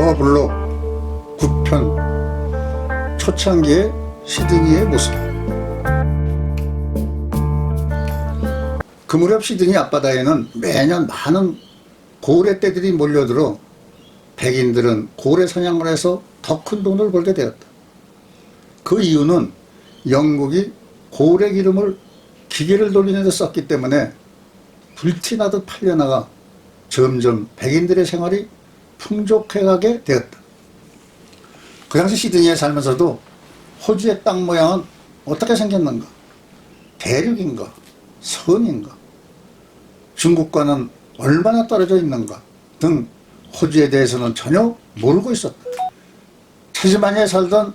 더블로 9편 초창기의 시드니의 모습 그 무렵 시드니 앞바다에는 매년 많은 고래 떼들이 몰려들어 백인들은 고래 사냥을 해서 더 큰 돈을 벌게 되었다. 그 이유는 영국이 고래 기름을 기계를 돌리는 데 썼기 때문에 불티나듯 팔려나가 점점 백인들의 생활이 풍족해가게 되었다. 그 당시 시드니에 살면서도 호주의 땅 모양은 어떻게 생겼는가? 대륙인가? 선인가? 중국과는 얼마나 떨어져 있는가? 등 호주에 대해서는 전혀 모르고 있었다. 태즈마니아에 살던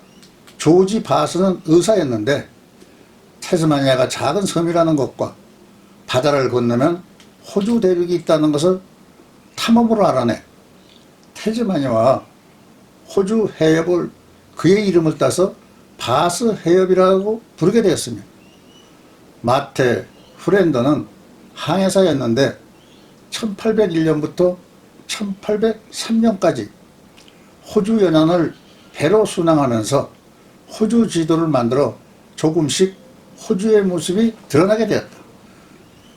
조지 바스는 의사였는데 태즈마니아가 작은 섬이라는 것과 바다를 건너면 호주 대륙이 있다는 것을 탐험으로 알아내 태즈마니아와 호주 해협을 그의 이름을 따서 바스 해협이라고 부르게 되었으며 마테 프렌더는 항해사였는데 1801년부터 1803년까지 호주 연안을 배로 순항하면서 호주 지도를 만들어 조금씩 호주의 모습이 드러나게 되었다.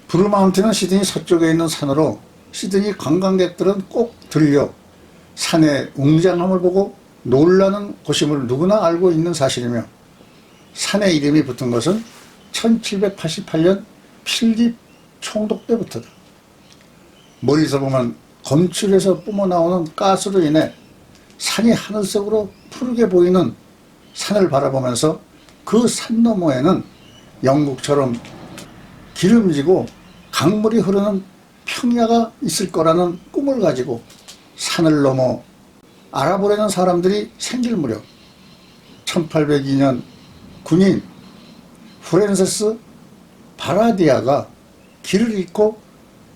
브루마운틴은 시드니 서쪽에 있는 산으로 시드니 관광객들은 꼭 들려 산의 웅장함을 보고 놀라는 곳임을 누구나 알고 있는 사실이며 산의 이름이 붙은 것은 1788년 필립 총독 때부터다. 멀리서 보면 검출에서 뿜어나오는 가스로 인해 산이 하늘색으로 푸르게 보이는 산을 바라보면서 그 산 너머에는 영국처럼 기름지고 강물이 흐르는 평야가 있을 거라는 꿈을 가지고 산을 넘어 알아보려는 사람들이 생길 무렵 1802년 군인 프랜세스 바라디아가 길을 잃고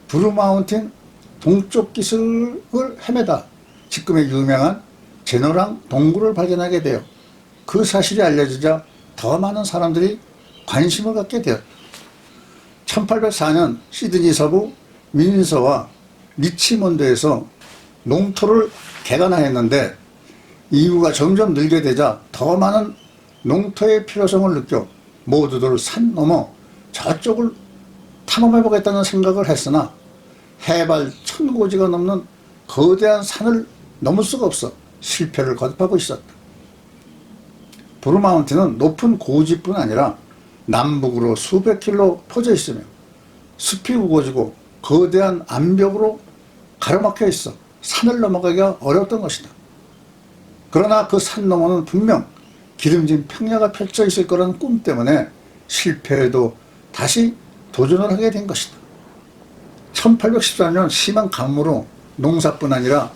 브루마운틴 동쪽 기슭을 헤매다 지금의 유명한 제노랑 동굴을 발견하게 되어 그 사실이 알려지자 더 많은 사람들이 관심을 갖게 되었다. 1804년 시드니 서부 윈서와 리치몬드에서 농토를 개간하였는데 인구가 점점 늘게 되자 더 많은 농토의 필요성을 느껴 모두들 산 넘어 저쪽을 탐험해보겠다는 생각을 했으나 해발 천고지가 넘는 거대한 산을 넘을 수가 없어 실패를 거듭하고 있었다. 브루마운틴은 높은 고지뿐 아니라 남북으로 수백 킬로 퍼져 있으며 숲이 우거지고 거대한 암벽으로 가로막혀 있어 산을 넘어가기가 어려웠던 것이다. 그러나 그 산 너머는 분명 기름진 평야가 펼쳐 있을 거라는 꿈 때문에 실패해도 다시 도전을 하게 된 것이다. 1814년 심한 가뭄으로 농사뿐 아니라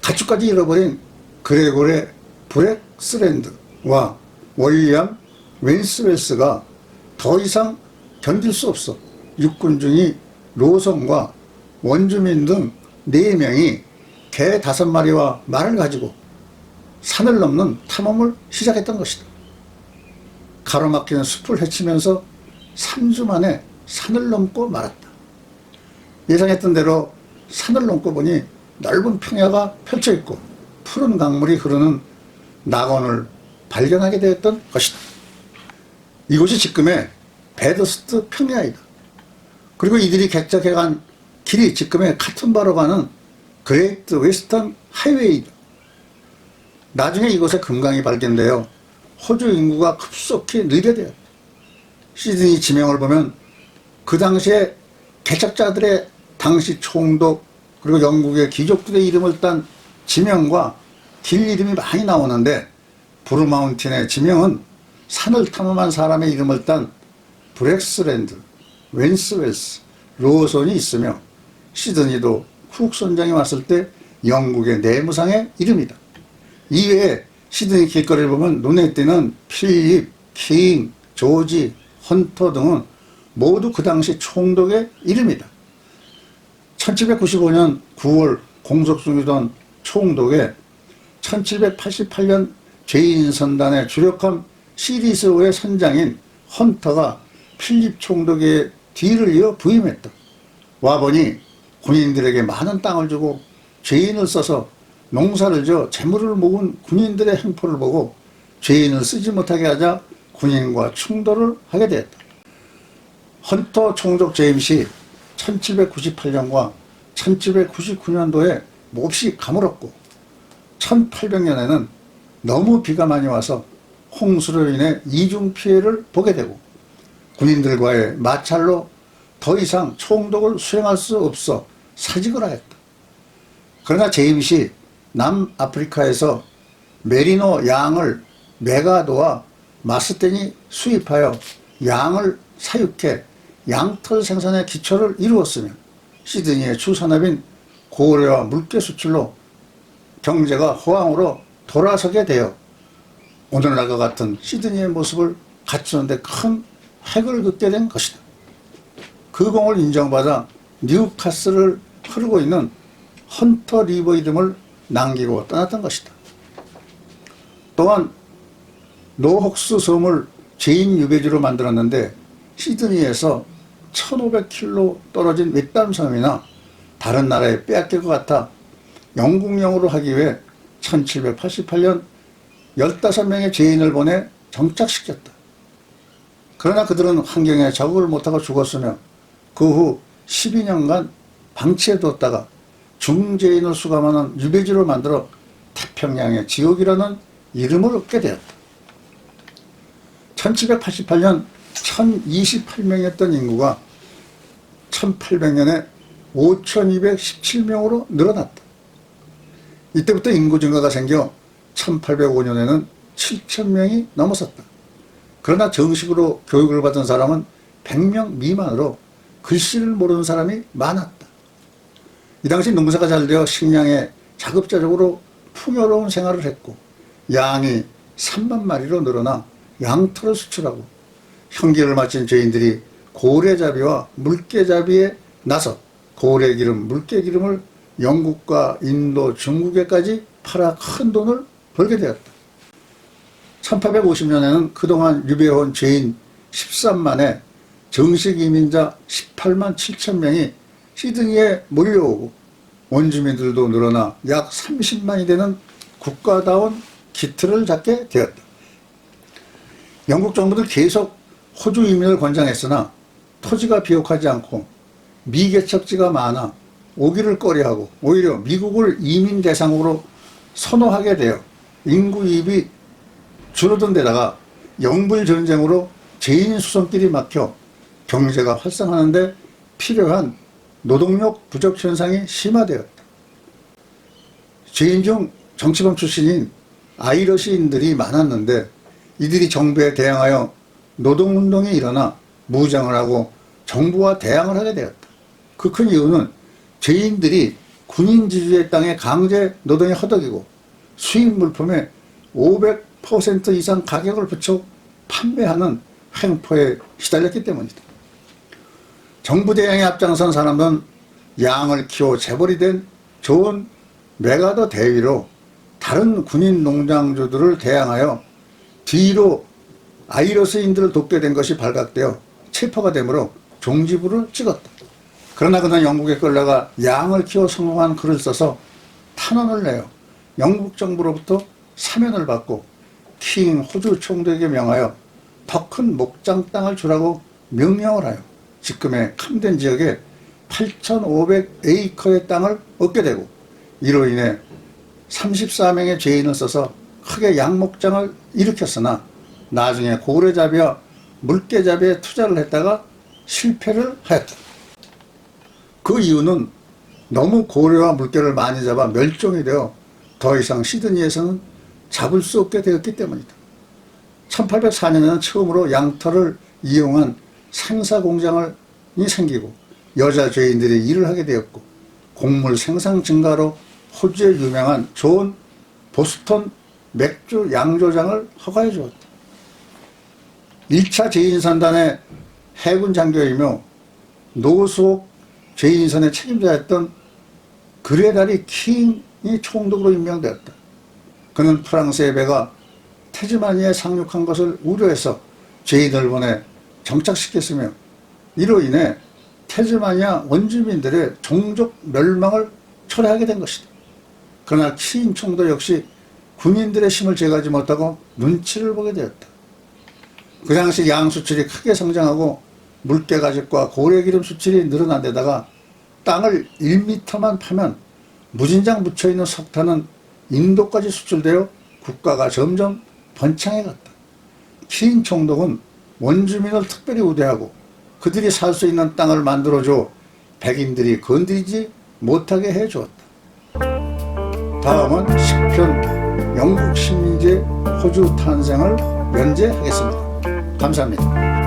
가축까지 잃어버린 그레고레 브렉스랜드와 월리엄 웬스웰스가 더 이상 견딜 수 없어 육군 중이 로성과 원주민 등 4명이 개 다섯 마리와 말을 가지고 산을 넘는 탐험을 시작했던 것이다. 가로막히는 숲을 헤치면서 3주 만에 산을 넘고 말았다. 예상했던 대로 산을 넘고 보니 넓은 평야가 펼쳐 있고 푸른 강물이 흐르는 낙원을 발견하게 되었던 것이다. 이곳이 지금의 베더스트 평야이다. 그리고 이들이 개척해간 길이 지금의 카툰바로 가는 그레이트 웨스턴 하이웨이다. 나중에 이곳에 금강이 발견되어 호주 인구가 급속히 늘게 되었다. 시드니 지명을 보면 그 당시에 개척자들의 당시 총독 그리고 영국의 귀족들의 이름을 딴 지명과 길 이름이 많이 나오는데 브루마운틴의 지명은 산을 탐험한 사람의 이름을 딴 브렉스랜드, 웬스웰스, 로선이 있으며 시드니도 쿡 선장이 왔을 때 영국의 내무상의 이름이다. 이외에 시드니 길거리를 보면 눈에 띄는 필립, 킹, 조지, 헌터 등은 모두 그 당시 총독의 이름이다. 1795년 9월 공석 중이던 총독의 1788년 죄인 선단의 주력함 시리스호의 선장인 헌터가 필립 총독의 뒤를 이어 부임했다. 와보니 군인들에게 많은 땅을 주고 죄인을 써서 농사를 지어 재물을 모은 군인들의 행포를 보고 죄인을 쓰지 못하게 하자 군인과 충돌을 하게 되었다. 헌터 총독 제임시 1798년과 1799년도에 몹시 가물었고 1800년에는 너무 비가 많이 와서 홍수로 인해 이중 피해를 보게 되고 군인들과의 마찰로 더 이상 총독을 수행할 수 없어 사직을 하였다. 그러나 제임시 남아프리카에서 메리노 양을 메가도와 마스텐이 수입하여 양을 사육해 양털 생산의 기초를 이루었으며 시드니의 주산업인 고래와 물개 수출로 경제가 호황으로 돌아서게 되어 오늘날과 같은 시드니의 모습을 갖추는데 큰 획을 긋게 된 것이다. 그 공을 인정받아 뉴카스를 흐르고 있는 헌터 리버 이름을 남기고 떠났던 것이다. 또한 노혹스 섬을 제인 유배지로 만들었는데 시드니에서 1500km 떨어진 윗담 섬이나 다른 나라에 빼앗길 것 같아 영국령으로 하기 위해 1788년 15명의 죄인을 보내 정착시켰다. 그러나 그들은 환경에 적응을 못하고 죽었으며 그 후 12년간 방치해두었다가 중죄인을 수감하는 유배지로 만들어 태평양의 지옥이라는 이름을 얻게 되었다. 1788년 1028명이었던 인구가 1800년에 5217명으로 늘어났다. 이때부터 인구 증가가 생겨 1805년에는 7000명이 넘어섰다. 그러나 정식으로 교육을 받은 사람은 100명 미만으로 글씨를 모르는 사람이 많았다. 이 당시 농사가 잘 되어 식량에 자급자족으로 풍요로운 생활을 했고 양이 3만 마리로 늘어나 양털을 수출하고 형기를 마친 죄인들이 고래잡이와 물개잡이에 나서 고래기름, 물개기름을 영국과 인도, 중국에까지 팔아 큰 돈을 벌게 되었다. 1850년에는 그동안 유배해온 죄인 13만에 정식 이민자 18만 7천 명이 시드니에 몰려오고 원주민들도 늘어나 약 30만이 되는 국가다운 기틀을 잡게 되었다. 영국 정부는 계속 호주 이민을 권장했으나 토지가 비옥하지 않고 미개척지가 많아 오기를 꺼려하고 오히려 미국을 이민 대상으로 선호하게 되어 인구 이입이 줄어든 데다가 영불 전쟁으로 죄인 수송길이 막혀 경제가 활성화하는데 필요한 노동력 부족 현상이 심화되었다. 죄인 중 정치범 출신인 아이러시인들이 많았는데 이들이 정부에 대항하여 노동운동이 일어나 무장을 하고 정부와 대항을 하게 되었다. 그 큰 이유는 죄인들이 군인 지주의 땅에 강제 노동이 허덕이고 수입 물품에 500% 이상 가격을 붙여 판매하는 횡포에 시달렸기 때문이다. 정부 대항에 앞장선 사람은 양을 키워 재벌이 된 좋은 메가더 대위로 다른 군인 농장주들을 대항하여 뒤로 아이러스인들을 돕게 된 것이 발각되어 체포가 되므로 종지부를 찍었다. 그러나 그는 영국에 끌려가 양을 키워 성공한 글을 써서 탄원을 내요. 영국 정부로부터 사면을 받고 킹 호주 총독에게 명하여 더 큰 목장 땅을 주라고 명령을 하여 지금의 camden 지역에 8,500에이커의 땅을 얻게 되고 이로 인해 34명의 죄인을 써서 크게 양목장을 일으켰으나 나중에 고래잡이와 물개잡이에 투자를 했다가 실패를 하였다. 그 이유는 너무 고래와 물개를 많이 잡아 멸종이 되어 더 이상 시드니에서는 잡을 수 없게 되었기 때문이다. 1804년에는 처음으로 양털을 이용한 생사 공장이 생기고 여자 죄인들이 일을 하게 되었고 곡물 생산 증가로 호주에 유명한 좋은 보스턴 맥주 양조장을 허가해 주었다. 1차 죄인선단의 해군 장교이며 노수옥 죄인선의 책임자였던 그레다리 킹이 총독으로 임명되었다. 그는 프랑스의 배가 테즈마니에 상륙한 것을 우려해서 죄인을 보내 정착시켰으며 이로 인해 테즈마니아 원주민들의 종족 멸망을 초래하게 된 것이다. 그러나 키인 총도 역시 군인들의 힘을 제거하지 못하고 눈치를 보게 되었다. 그 당시 양 수출이 크게 성장하고 물개 가죽과 고래 기름 수출이 늘어난 데다가 땅을 1미터만 파면 무진장 묻혀있는 석탄은 인도까지 수출되어 국가가 점점 번창해 갔다. 키인 총독은 원주민을 특별히 우대하고 그들이 살 수 있는 땅을 만들어줘 백인들이 건드리지 못하게 해주었다. 다음은 10편 영국 식민지의 호주 탄생을 연재하겠습니다. 감사합니다.